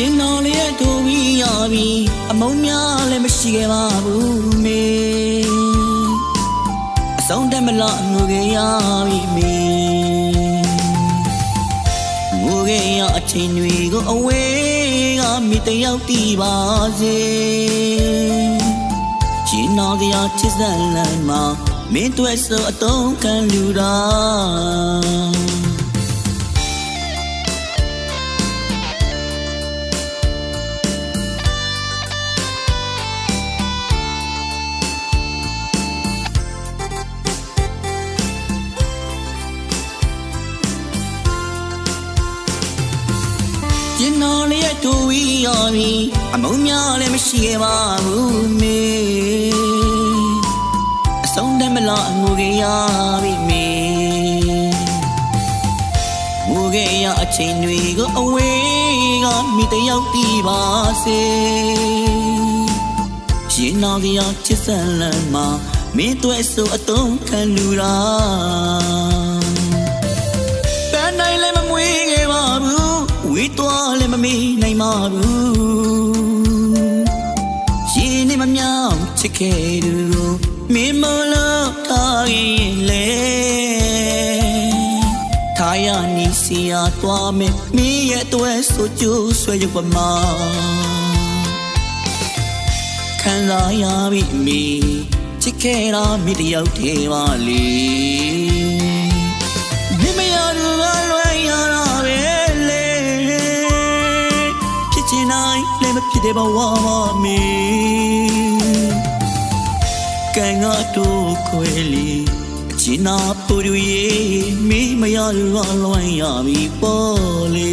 ကျင်းတော်လေးရဲ့တို့ပြီးရပြီအမုံများလည်းမရှိခဲ့ပါဘူးမေအဆုံးတက်မလားငိုခဲ့ရပြီမေငိုခဲ့ရအချိန်တွေကိုအဝေးကမိတယောက်တည်ပါစေရှင်တော်တရားချစ်စံလမ်းမှာမင်းတွေ့ဆိုအတုံးခံလူတာ တော်လေးရဲ့တူဝီရပြီအမုံများလည်းမရှိခဲ့ပါဘူးမေအဆုံးတည်းမလားအငိုကြီးရပြီမေငိုကြီးရအချိန်တွေကိုအဝေးကမိတယောက်တည်ပါစေရှင်နာကြီးရချစ်စံလမ်းမှာမင်းတွေ့ဆိုအတုံးခံလူရာ သွားလည်းမမေးနိုင်ပါဘူးရှင်နေမမြောင်ချစ်ခဲ့သူကိုမင်းမလို့ထားရင်လေထားရနီစီယာသွားမယ်မင်းရဲ့အတွက်ဆိုကြိုးဆွဲရုပ်ပမာခံစားရပြီမေချစ်ခဲ့တာမိတယောက်တည်းပါလေမိမရသူကလွယ် ဖြစ်တဲ့ဘဝမှာမီကံကတို့ခွေလီအချင်နာပူရည်မိမရသူကလွယ်ရပြီပေါ်လေ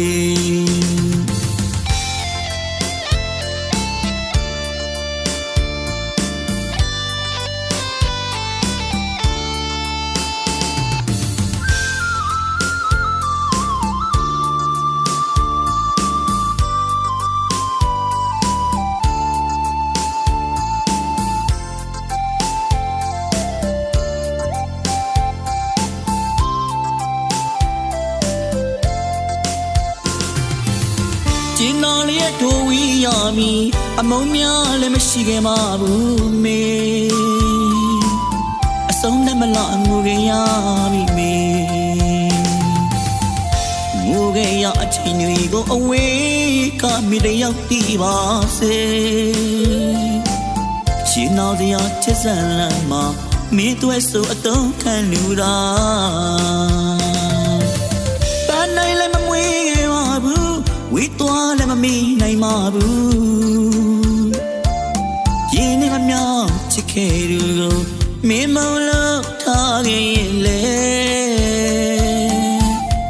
ကျင်းတော်လေးရဲ့ထိုးဝီရမီအမုံများလည်းမရှိခဲ့ပါဘူးမေအဆုံးနဲ့မလားငိုခဲ့ရပြီမေငိုခဲ့ရအချိန်တွေကိုအဝေးကမိတယောက်တည်ပါစေရှင်နာစရာချစ်စံလမ်းမှာမင်းတွေ့ဆိုအတုံးခံလူတာ ချစ်ခဲ့သူကိုမင်းမလို့ထားခဲ့ရင်လေ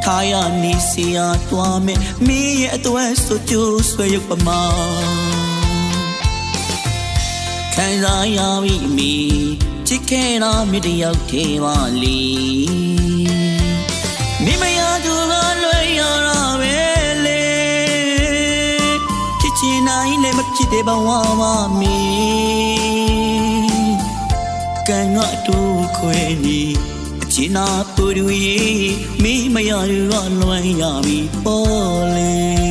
ထားရနေစီယာတွားမယ်မင်းရဲ့အတွက်ဆိုကြိုးဆွဲရုပ်ပမာခံစားရပြီမီချစ်ခဲ့တာမြတယောက်သေးပါလီမိမရသူကလွယ်ရတာပဲလေဖြစ်ချင်နိုင်လည်းမဖြစ်တဲ့ဘဝမှာမီ ကံကတူခွေနီအချင်နာပူရီမိမရသူကလွယ်ရပြီပေါ်လေ